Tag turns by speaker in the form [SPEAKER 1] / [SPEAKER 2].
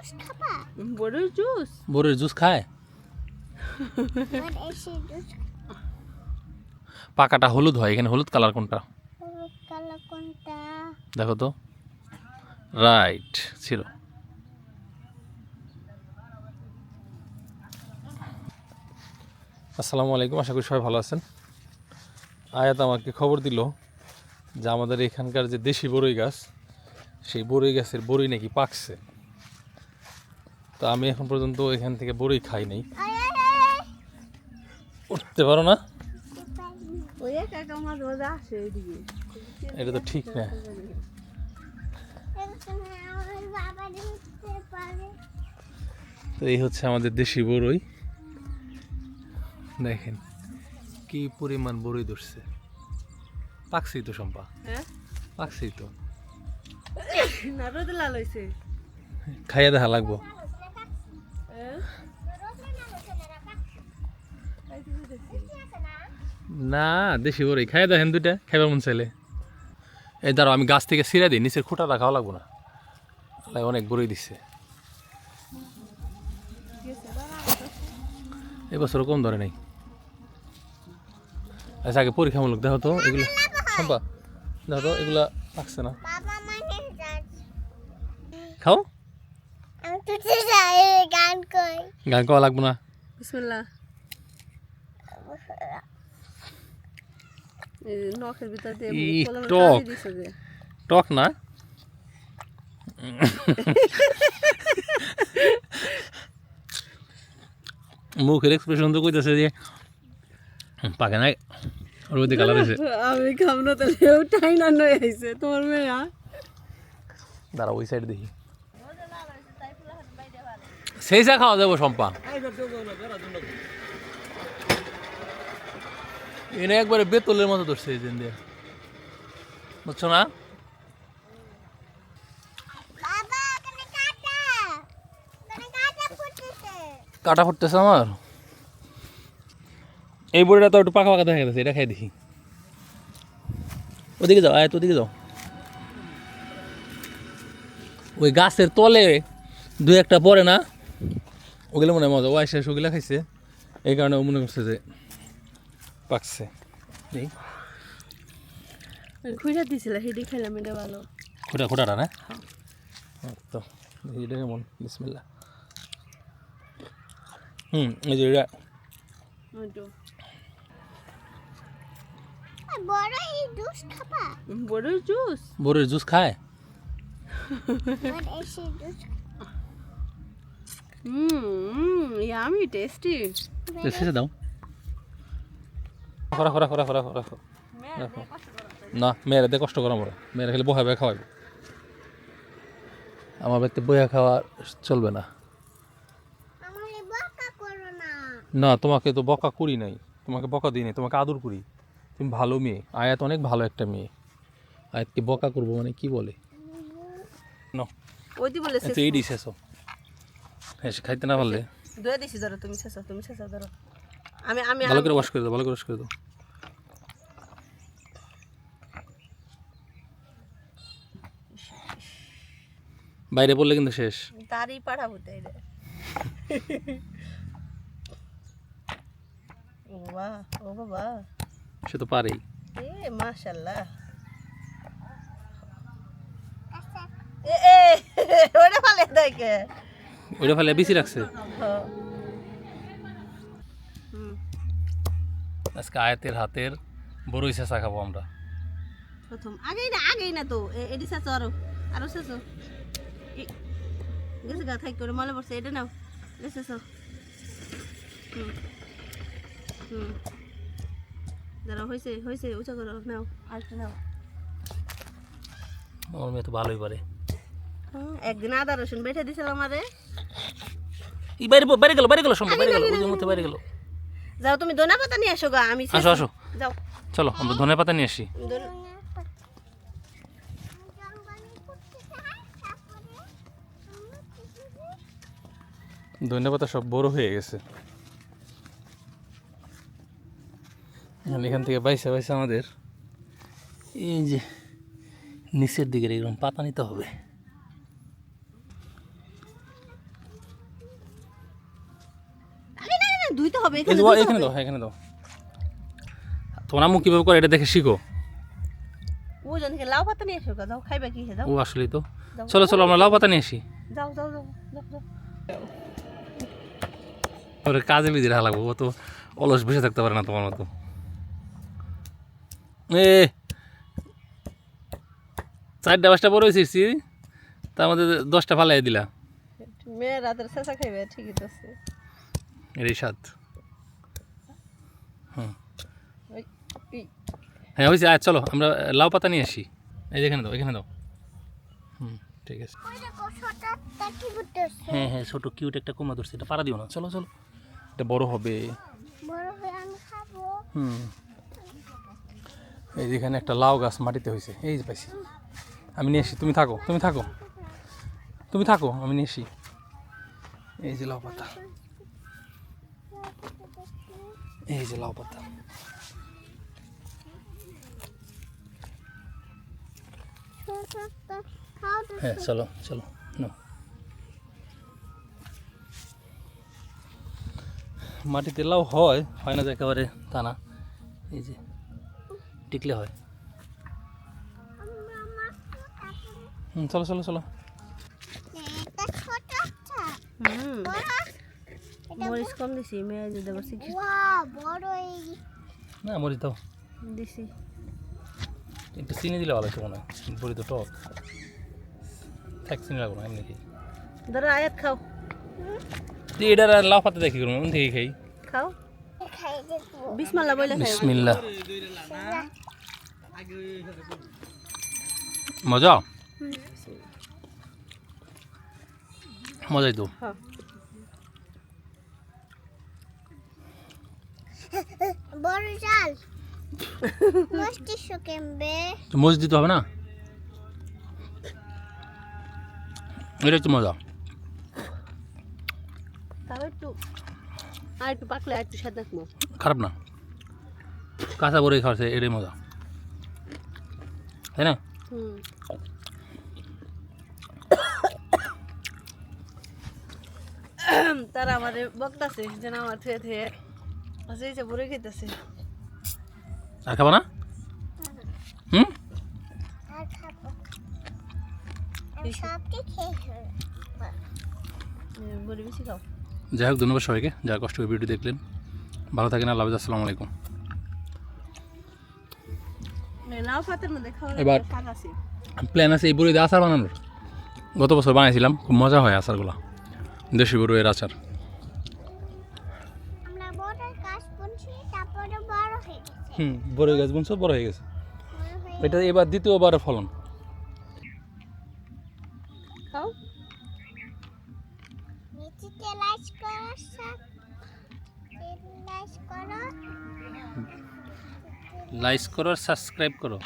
[SPEAKER 1] Juice খাবা
[SPEAKER 2] বড়ের juice
[SPEAKER 3] বরের juice খায়?
[SPEAKER 1] এবার এসে জুস
[SPEAKER 3] পাকাটা হলুদ হয় এখানে হলুদ কালার কোনটা?
[SPEAKER 1] হলুদ কালার কোনটা?
[SPEAKER 3] দেখো তো। রাইট ছিল। আসসালামু আলাইকুম আশা করি সবাই ভালো আছেন। আয়াত আমাকে খবর দিল যে আমাদের এখানকার যে দেশি বড়ই গাছ সেই বড়ই গাছের বড়ই নাকি পাকছে। তো আমি এখন পর্যন্ত এখান থেকে বড়ই খাই নাই। উঠতে পারো না? এটা তো ঠিক না। তো এই হচ্ছে আমাদের দেশি বড়ই। দেখেন কি পরিমাণ বড়ই ধরছে। পাকছি তো সম্পা
[SPEAKER 2] হ্যাঁ?
[SPEAKER 3] পাকছি তো। খাইয়ে দেখা লাগবো। না দেশি বড়ই খাইয়ে দেখেন দুইটা খাইবার মন চাইলে। এই দাঁড়ো আমি গাছ থেকে ছিঁড়ে দিই নিচের খুঁটাটা খাওয়া লাগবো না। অনেক বড়ই দিচ্ছে এবছর কম ধরে নাই। আচ্ছা আগে পরীক্ষামূলক দেখো তো এগুলো সম্পা দেখো তো এগুলা পাকছে না।
[SPEAKER 1] মানে
[SPEAKER 3] খাও।
[SPEAKER 1] গান কই
[SPEAKER 3] গান খাওয়া লাগবো না।
[SPEAKER 2] বিসমিল্লাহ। নখের ভিতর দিয়ে
[SPEAKER 3] ই, টক। না? মুখের এক্সপ্রেশন তো কইতেছে যে পাকে নাই মধ্যে কালার আছে।
[SPEAKER 2] আমি খাম না তাহলে ওটাই না নয় আইছে তোমার মেয়ে।
[SPEAKER 3] দাঁড়া ওই সাইড দেখি। সেই চা খাওয়া যাব সম্পা এনে একবারে বেতলের মতো ধরছে এই দিয়ে। বুঝছ না?
[SPEAKER 1] কাটা
[SPEAKER 3] ফুটতেছে আমার? এই বড়িটা তো একটু পাকা পাকা দেখা গেছে এটা খাই দেখি। ওদিকে যাও আয় তো ওদিকে যাও। ওই গাছের তলে দু একটা পড়ে না? ওগুলো মনে হয় মজা। ওয়াই আইসা ওগুলো খাইছে। এই কারণে মনে করছে যে পাকছে। এই
[SPEAKER 2] খুঁজা দিছিল সেটি খাইলাম এটা ভালো।
[SPEAKER 3] খোটা খোটাটা না তো দেখি এটা কেমন বিসমিল্লা হুম এই যে এটা।
[SPEAKER 2] ওইটো
[SPEAKER 1] বড় এই জুস
[SPEAKER 2] জুস?
[SPEAKER 3] খায়?
[SPEAKER 1] এসে
[SPEAKER 2] হুম ইয়ামি টেস্টি
[SPEAKER 3] তো দাও। খরা খরা খরা খরা খরা দেখো না মেয়েরা দিয়ে কষ্ট করা মরে মেয়েরা খেলে বহা বয়া খাওয়াবে আমার বাড়িতে বইয়া খাওয়া চলবে না।
[SPEAKER 1] না।
[SPEAKER 3] তোমাকে তো বকা করি নাই। তোমাকে বকা দিই নাই তোমাকে আদর করি। তুমি ভালো মেয়ে। আয়াত অনেক ভালো একটা মেয়ে। আয়াতকে বকা করব মানে কি বলে? ন। আচ্ছা এসো হ্যাঁ খাইতে না পারলে।
[SPEAKER 2] দয়ে দিছি ধরো তুমি শেষ তুমি শেষ ধরো। আমি আমি
[SPEAKER 3] ভালো করে ওয়াশ করে দাও ভালো করে ওয়াশ করে দাও। বাইরে পড়লে কিন্তু শেষ।
[SPEAKER 2] তারই পাঠাবো তাই রে। ও বাহ ও বাবা।
[SPEAKER 3] সে তো পারেই।
[SPEAKER 2] এ মাশাল্লাহ এ এ ওটা ভালো দেখে
[SPEAKER 3] ওইটা ফেলে বেশি রাখছে।
[SPEAKER 2] হুম
[SPEAKER 3] আজকে আয়াতের হাতের বড়ই চেঁচা খাব আমরা।
[SPEAKER 2] প্রথম। আগেই না আগেই না তো। এ- এডি শেষ আরও। আরও শেষ গেছে গা থাই করে মনে পড়ছে। এটা নাও। এটা শেষ হুম। হুম। দাঁড়াও হয়েছে হয়েছে উঁচা করো নাও আর নাও।
[SPEAKER 3] আমার মেয়ে তো ভালোই পারে।
[SPEAKER 2] হ্যাঁ, একদিন আদা রসুন বেটে দিছিলাম আমারে।
[SPEAKER 3] এই বাইরে বাইরে গেল বাইরে গেল সম্ভব বাইরে গেল ওই মধ্যে বাইরে গেল।
[SPEAKER 2] যাও তুমি দোনা পাতা নিয়ে আসো গা আমি
[SPEAKER 3] আসো আসো।
[SPEAKER 2] যাও।
[SPEAKER 3] চলো আমরা ধনে পাতা নিয়ে আসি। ধনে পাতা সব বড় হয়ে গেছে। এখন এখান থেকে বাইসা বাইসা আমাদের এই যে নিচের দিকে এরকম পাতা নিতে হবে।
[SPEAKER 2] ধুইতে হবে এখানে
[SPEAKER 3] এখানে দাও এখানে দাও। তোমার কীভাবে করে এটা দেখে শিখো।
[SPEAKER 2] ও জানি কি লাউ পাতা নিয়ে এসো দাও খাইবা কি হে দাও।
[SPEAKER 3] ও আসলেই তো। চলো চলো আমরা লাউ পাতা নিয়ে আসি।
[SPEAKER 2] যাও যাও যাও
[SPEAKER 3] ওরে কাজে বিধি রাখা লাগবো ও তো অলস বসে থাকতে পারে না তোমার মতো। এ চারটা পাঁচটা বড় হয়েছি তার মধ্যে দশটা ফালাই দিলা।
[SPEAKER 2] মেয়ে রাতের শেষা খাইবে ঠিকই তো
[SPEAKER 3] এরই হুম। হ্যাঁ হয়েছে আয় চলো আমরা লাউ পাতা নিয়ে আসি। এই এখানে দাও এখানে দাও। হুম ঠিক আছে।
[SPEAKER 1] ওই
[SPEAKER 3] হ্যাঁ হ্যাঁ ছোটো কিউট একটা কুমড়া ধরছে এটা পাড়া দিও না চলো চলো। এটা বড় হবে। হুম। এই যেখানে একটা লাউ গাছ মাটিতে হয়েছে এই যে পাইছি। আমি নিয়ে আসি তুমি থাকো তুমি থাকো। তুমি থাকো আমি নিয়ে আসি। এই যে লাউ পাতা। এই যে লাউ পাতা। হ্যাঁ চলো চলো, নাও। মাটিতে লাউ হয় হয় না একেবারে তা না। এই যে, টিকলে হয়। চলো চলো চলো।
[SPEAKER 2] হুম। মরিচ কম দিছি মেয়ে দেবো শিখি
[SPEAKER 1] বড় এই।
[SPEAKER 3] না মরিচ দাও।
[SPEAKER 2] দিছি।
[SPEAKER 3] একটু চিনি দিলে ভালো হতো মনে হয়। বড়ি তো টক। থাক চিনি লাগবো না এমনি
[SPEAKER 2] ধরো আয়াত খাও।
[SPEAKER 3] তুই এটার আর লাউ দেখি করব এমন থেকে খাই।
[SPEAKER 2] খাও। বিসমাল্লাহ বইলে
[SPEAKER 3] বিসমিল্লা মজা? মজাই তো।
[SPEAKER 2] হ্যাঁ।
[SPEAKER 1] কেমবে
[SPEAKER 3] তো মরিচ হবে না? এটা হচ্ছে মজা।
[SPEAKER 2] তাও একটু আর একটু পাকলে আর একটু স্বাদ রাখব
[SPEAKER 3] খারাপ না। কাঁচা বড়ি খাওয়াছে এটাই মজা। তাই না?
[SPEAKER 2] হুম। তারা আমাদের বকতাছে যেন আমার থুয়ে থুয়ে আছে এই যে বুড়ে খেতেছে
[SPEAKER 3] আর খাবা না? হুম? যাই হোক ধন্যবাদ সবাইকে যারা কষ্ট করে ভিডিও দেখলেন। ভালো থাকেন আল্লাহ আসসালামু আলাইকুম। এবার- প্ল্যান আছে। এই বড়ি দিয়ে আচার বানানোর। গত বছর বানিয়েছিলাম খুব মজা হয় আচারগুলো। দেশি বড়ুয়ের আচার
[SPEAKER 1] আমরা বড় গাছ বুনছি তারপরে বড় হয়ে গেছে
[SPEAKER 3] হুম। বড় গাছ বুনছো বড় হয়ে গেছে। এটা এবার দ্বিতীয়বার ফলন।
[SPEAKER 1] লাইস লাইক করো সাব লাইক করো।
[SPEAKER 3] লাইক করো আর সাবস্ক্রাইব করো।